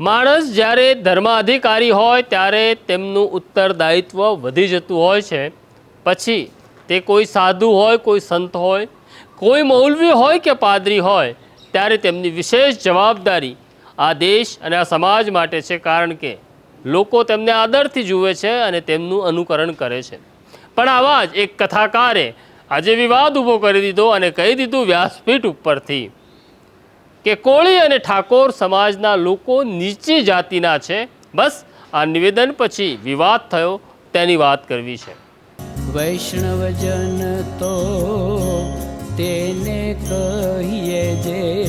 માણસ જ્યારે ધર્માધિકારી હોય ત્યારે તેમનું ઉત્તરદાયિત્વ વધી જતું હોય છે. પછી તે કોઈ સાધુ હોય, કોઈ સંત હોય, કોઈ મૌલવી હોય કે પાદરી હોય, ત્યારે તેમની વિશેષ જવાબદારી આ દેશ અને આ સમાજ માટે છે. કારણ કે લોકો તેમને આદરથી જુએ છે અને તેમનું અનુકરણ કરે છે. પણ આવા જ એક કથાકારે આજે વિવાદ ઊભો કરી દીધો અને કહી દીધું વ્યાસપીઠ ઉપરથી. કે કોળી અને ઠાકોર સમાજના લોકો નીચી જાતિના છે. બસ આ નિવેદન પછી વિવાદ થયો તેની વાત કરવી છે. વૈષ્ણવજન તો તેને કહીએ જે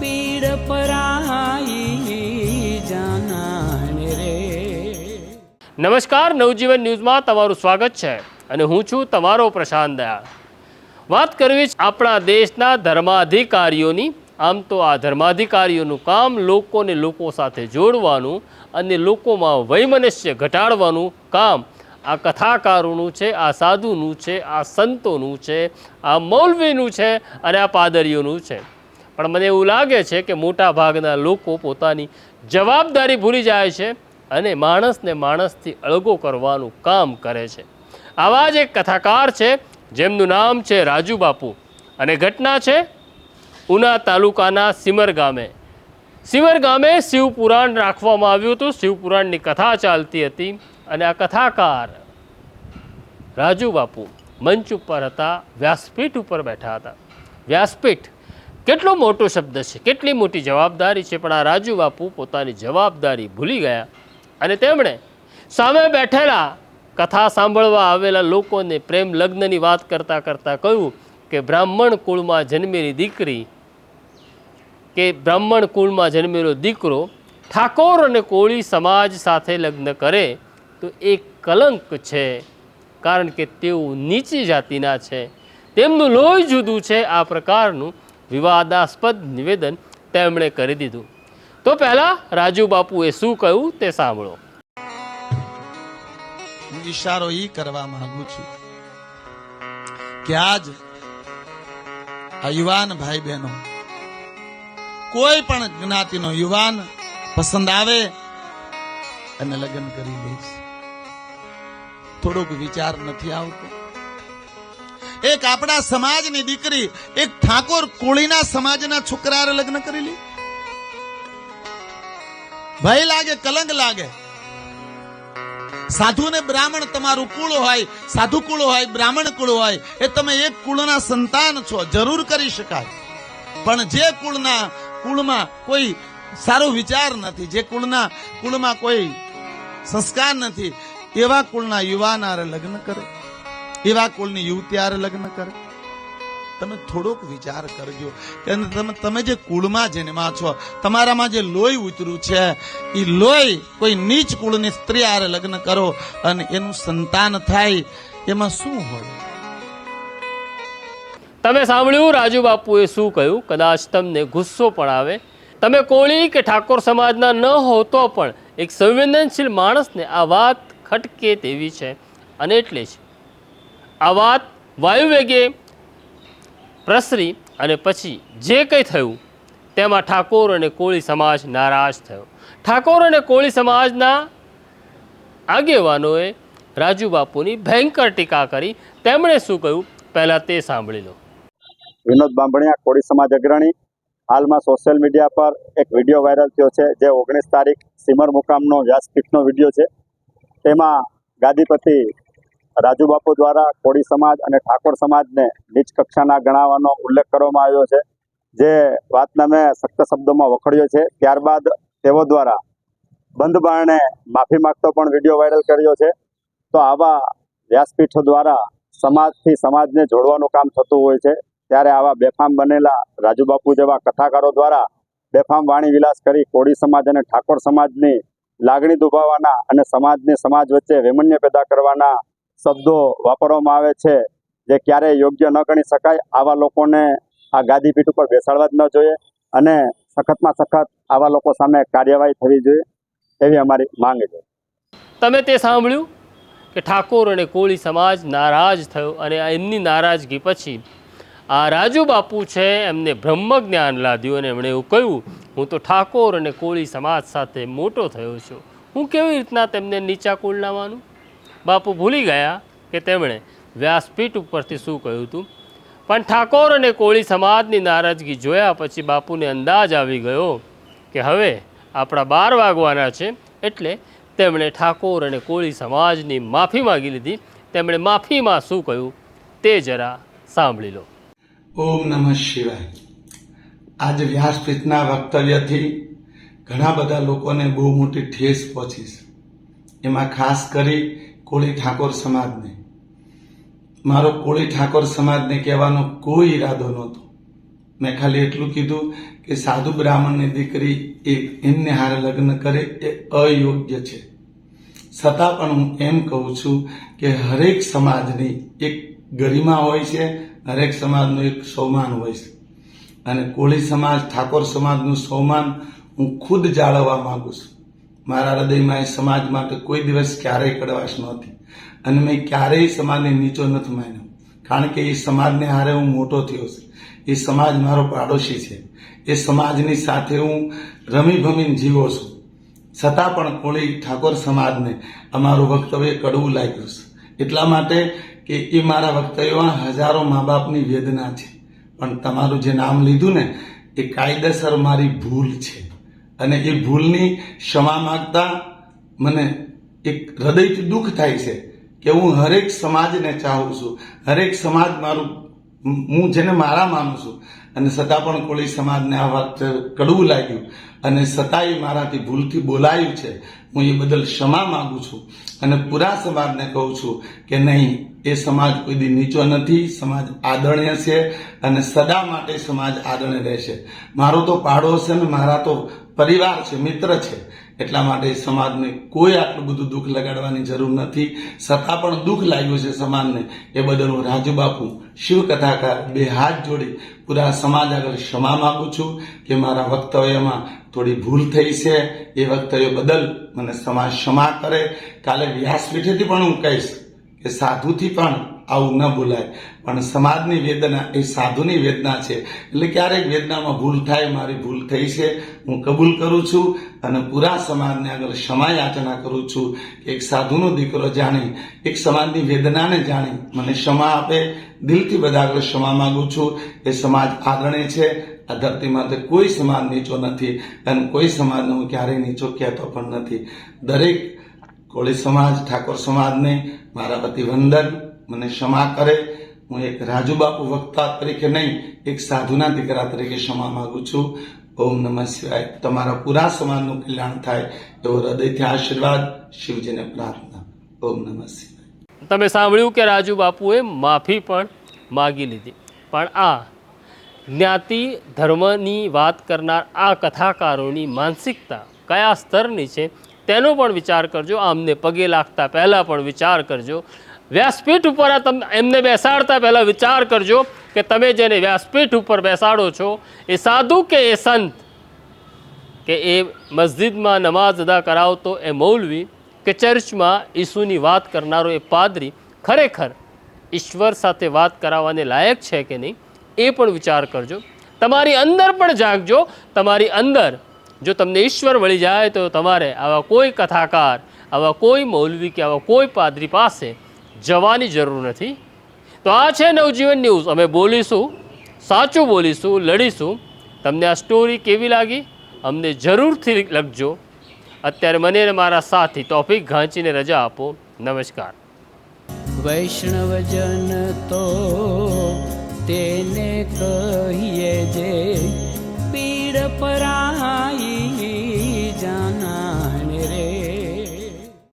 પીડ પરાઈ જાનાને રે. નમસ્કાર નવજીવન ન્યૂઝમાં તમારું સ્વાગત છે અને હું છું તમારો પ્રશાંત દયાળ વાત કરવી છે આપણા દેશના ધર્માધિકારીઓની આમ તો આ ધર્માધિકારીઓનું કામ લોકોને લોકો સાથે જોડવાનું અને લોકોમાં વૈમનસ્ય ઘટાડવાનું કામ. આ કથાકારોનું છે, આ સાધુનું છે, આ સંતોનું છે, આ મૌલવીનું છે અને આ પાદરીઓનું છે. પણ મને એવું લાગે છે કે મોટા ભાગના લોકો પોતાની જવાબદારી ભૂલી જાય છે અને માણસને માણસથી અળગો કરવાનું કામ કરે છે. આવા જ એક કથાકાર છે, જેમનું નામ છે રાજુ બાપુ અને ઘટના છે ઉના તાલુકાના સિમર ગામે. સિમર ગામે શિવપુરાણ રાખવામાં આવ્યું હતું. શિવપુરાણની કથા ચાલતી હતી અને આ કથાકાર રાજુ બાપુ મંચ ઉપર હતા, વ્યાસપીઠ ઉપર બેઠા હતા. વ્યાસપીઠ કેટલો મોટો શબ્દ છે, કેટલી મોટી જવાબદારી છે, પણ આ રાજુ બાપુ પોતાની જવાબદારી ભૂલી ગયા અને તેમણે સામે બેઠેલા કથા સાંભળવા આવેલા લોકોને પ્રેમ લગ્નની વાત કરતાં કરતાં કહ્યું કે બ્રાહ્મણ કુળમાં જન્મેલી દીકરી કે બ્રાહ્મણ કુળમાં જન્મેલો દીકરો ઠાકોર અને કોળી સમાજ સાથે લગ્ન કરે તો એ કલંક છે, કારણ કે તેઓ નીચી જાતિના છે. તેમનું લોહી જુદું છે. આ પ્રકારનું વિવાદાસ્પદ નિવેદન તેમણે કરી દીધું. તો પહેલાં રાજુ બાપુએ શું કહ્યું તે સાંભળો. હું ઈશારો એ કરવા માંગુ છું કે આજ યુવાન ભાઈ બહેનો કોઈ પણ જ્ઞાતિનો યુવાન પસંદ આવે અને લગ્ન કરી લઈશ થોડોક વિચાર નથી આવતો. એક આપણા સમાજની દીકરી, એક ઠાકોર કોળીના સમાજના છોકરા લગ્ન કરી લી. ભય લાગે, કલંક લાગે. સાધુ ને બ્રાહ્મણ તમારું કુળ હોય, સાધુ કુળ હોય, બ્રાહ્મણ કુળ હોય, એ તમે એક કુળના સંતાન છો, જરૂર કરી શકાય. પણ જે કુળના કુળમાં કોઈ સારો વિચાર નથી, જે કુળના કુળમાં કોઈ સંસ્કાર નથી, એવા કુળના યુવાન આરે લગ્ન કરે. એવા કુળની યુવતી આરે લગ્ન કરે. તમે થોડોક વિચાર કરજો કે તમે તમે જે કુળમાં જન્મા છો, તમારામાં જે લોહી ઉતર્યું છે એ લોહી કોઈ નીચ કુળની સ્ત્રી આરે લગ્ન કરો અને એનું સંતાન થાય, એમાં શું હોય? તમે સાંભળ્યું? રાજુ બાપુએ શું કહ્યું? કદાચ તમને ગુસ્સો પણ આવે. તમે કોળી કે ઠાકોર સમાજના ન હો તો પણ એક સંવેદનશીલ માણસને આ વાત ખટકે તેવી છે. અને એટલે જ આ વાત વાયુવેગે પ્રસરી અને પછી જે કંઈ થયું, તેમાં ઠાકોર અને કોળી સમાજ નારાજ થયો. ઠાકોર અને કોળી સમાજના આગેવાનોએ રાજુ બાપુની ભયંકર ટીકા કરી. તેમણે શું કહ્યું? પહેલાં તે સાંભળી લો. વિનોદ બાંભણિયા, કોળી સમાજ અગ્રણી. હાલમાં સોશિયલ મીડિયા પર એક વીડિયો વાયરલ થયો છે, જે ઓગણીસ તારીખ સિમર મુકામનો વ્યાસપીઠનો વીડિયો છે. તેમાં ગાદીપતિ રાજુબાપુ દ્વારા કોળી સમાજ અને ઠાકોર સમાજને નીચ કક્ષાના ગણાવવાનો ઉલ્લેખ કરવામાં આવ્યો છે, જે વાતને મેં સખ્ત શબ્દોમાં વખોડ્યો છે. ત્યારબાદ તેઓ દ્વારા બંધ બારણે માફી માંગતો પણ વીડિયો વાયરલ કર્યો છે. તો આવા વ્યાસપીઠો દ્વારા સમાજથી સમાજને જોડવાનું કામ થતું હોય છે. ત્યારે આવા બેફામ બનેલા રાજુબાપુ જેવા કથાકારો દ્વારા બેફામ વાણી વિલાસ કરી કોળી સમાજ અને ઠાકોર સમાજની લાગણી દુભાવવાના અને સમાજને સમાજ વચ્ચે વૈમન્ય પેદા કરવાના શબ્દો વાપરવામાં આવે છે, જે ક્યારેય યોગ્ય ન ગણી શકાય, આવા લોકોને આ ગાદીપીઠ ઉપર બેસાડવા જ ન જોઈએ અને સખતમાં સખત આવા લોકો સામે કાર્યવાહી થવી જોઈએ એવી અમારી માંગ છે. તમે તે સાંભળ્યું કે ઠાકોર અને કોળી સમાજ નારાજ થયો અને એમની નારાજગી પછી આ રાજુ બાપુ છે, એમને બ્રહ્મ જ્ઞાન લાદ્યું અને એમણે એવું કહ્યું, હું તો ઠાકોર અને કોળી સમાજ સાથે મોટો થયો છું. હું કેવી રીતના તેમને નીચા કુળના માનું બાપુ ભૂલી ગયા કે તેમણે વ્યાસપીઠ ઉપરથી શું કહ્યું હતું? પણ ઠાકોર અને કોળી સમાજની નારાજગી જોયા પછી બાપુને અંદાજ આવી ગયો કે હવે આપણા બાર વાગવાના છે, એટલે તેમણે ઠાકોર અને કોળી સમાજની માફી માગી લીધી. તેમણે માફીમાં શું કહ્યું તે જરા સાંભળી લો. ઓમ નમઃ શિવાય. આજે વ્યાસપીઠના વક્તવ્યથી ઘણા બધા લોકોને બહુ મોટી ઠેસ પહોંચી છે. એમાં ખાસ કરી કોળી ઠાકોર સમાજને. મારો કોળી ઠાકોર સમાજને કહેવાનો કોઈ ઈરાદો નહોતો. મેં ખાલી એટલું કીધું કે સાધુ બ્રાહ્મણની દીકરી એ એમને હારે લગ્ન કરે એ અયોગ્ય છે. છતાં પણ હું એમ કહું છું કે હરેક સમાજની એક ગરિમા હોય છે હરેક સમાજનું એક સૌમાન હોય છે. અને કોળી સમાજ, ઠાકોર સમાજનું સૌમાન હું ખુદ જાળવવા માંગુ છું. મારા હૃદયમાં એ સમાજ માટે કોઈ દિવસ ક્યારેય કડવાશ નહોતી. અને મેં ક્યારેય સમાજને નીચો નથી માન્યો. કારણ કે એ સમાજને હારે હું મોટો થયો છું. એ સમાજ મારો પાડોશી છે. એ સમાજની સાથે હું રમી ભમીને જીવો છું. છતાં પણ કોળી ઠાકોર સમાજને અમારું વક્તવ્ય કડવું લાગ્યું છે. એટલા માટે કે એ મારા વક્તવ્યમાં હજારો મા બાપની વેદના છે. પણ તમારું જે નામ લીધું ને, એ કાયદેસર મારી ભૂલ છે. અને એ ભૂલની ક્ષમા માગતા મને એક હૃદયથી દુઃખ થાય છે કે હું હરેક સમાજને ચાહું છું. હરેક સમાજ મારું, હું જેને મારા માનું છું. અને છતાં પણ કોળી સમાજને આ વાત કડવું લાગ્યું. અને છતાંય મારાથી ભૂલથી બોલાયું છે. હું એ બદલ ક્ષમા માગું છું. અને પૂરા સમાજને કહું છું કે નહીં એ સમાજ કોઈ દી નીચો નથી, સમાજ આદરણીય છે અને સદા માટે સમાજ આદરણીય રહેશે. મારો તો પાડોશ છે ને, મારા તો પરિવાર છે, મિત્ર છે. એટલા માટે સમાજને કોઈ આટલું બધું દુઃખ લગાડવાની જરૂર નથી. છતાં પણ દુઃખ લાગ્યું છે સમાજને. એ બદલ હું રાજુ બાપુ શિવ કથાકાર બે હાથ જોડી પૂરા સમાજ આગળ ક્ષમા માગું છું કે મારા વક્તવ્યમાં થોડી ભૂલ થઈ છે. એ વક્તવ્ય બદલ મને સમાજ ક્ષમા કરે. કાલે વ્યાસપીઠેથી પણ હું કહીશ કે સાધુથી પણ આવું ન બોલાય. પણ સમાજની વેદના, એ સાધુની વેદના છે. એટલે ક્યારેક વેદનામાં ભૂલ થાય, મારી ભૂલ થઈ છે, હું કબૂલ કરું છું અને પૂરા સમાજને આગળ ક્ષમા યાચના કરું છું એક સાધુનો દીકરો જાણી, એક સમાજની વેદનાને જાણી મને ક્ષમા આપે. દિલથી બધા આગળ ક્ષમા માંગુ છું. એ સમાજ આદરણીય છે. આ ધરતી તો કોઈ સમાજ નીચો નથી અને કોઈ સમાજને હું ક્યારેય નીચો કહેતો પણ નથી. દરેક કોળી સમાજ, ઠાકોર સમાજને મારા પતિ વંદન મને ક્ષમા કરે. હું એક રાજુ બાપુ વક્તા તરીકે નહીં, એક સાધુના દીકરા તરીકે ક્ષમા માગું છું. ઓમ નમઃ શિવાય. તમારા પૂરા સમાજનું કલ્યાણ થાય એવો હૃદયથી આશીર્વાદ શિવજીને પ્રાર્થના. ઓમ નમઃ શિવાય. તમે સાંભળ્યું કે રાજુ બાપુએ માફી પણ માગી લીધી. પણ આ જ્ઞાતિ ધર્મની વાત કરનાર આ કથાકારોની માનસિકતા કયા સ્તરની છે? તેનો પણ વિચાર કરજો, આમને પગે લાગતા પહેલાં પણ વિચાર કરજો. વ્યાસપીઠ ઉપર આ તમે, એમને બેસાડતા પહેલાં વિચાર કરજો કે તમે જેને વ્યાસપીઠ ઉપર બેસાડો છો, એ સાધુ કે એ સંત? કે એ મસ્જિદમાં નમાઝ અદા કરાવતો એ મૌલવી કે ચર્ચમાં ઈસુની વાત કરનારો એ પાદરી ખરેખર ઈશ્વર સાથે વાત કરાવવાને લાયક છે કે નહીં, એ પણ વિચાર કરજો. તમારી અંદર પણ જાગજો, તમારી અંદર જો તમને ઈશ્વર મળી જાય તો તમારે આવા કોઈ કથાકાર, આવા કોઈ મૌલવી કે આવા કોઈ પાદરી પાસે જવાની જરૂર નથી. તો આ છે નવજીવન ન્યૂઝ. અમે બોલીશું, સાચું બોલીશું, લડીશું. તમને આ સ્ટોરી કેવી લાગી? અમને જરૂરથી લખજો. અત્યારે મને મારા સાથી ટોપિક ઘાંચીને રજા આપો. નમસ્કાર. વૈષ્ણવજન તો તેને કહીએ જે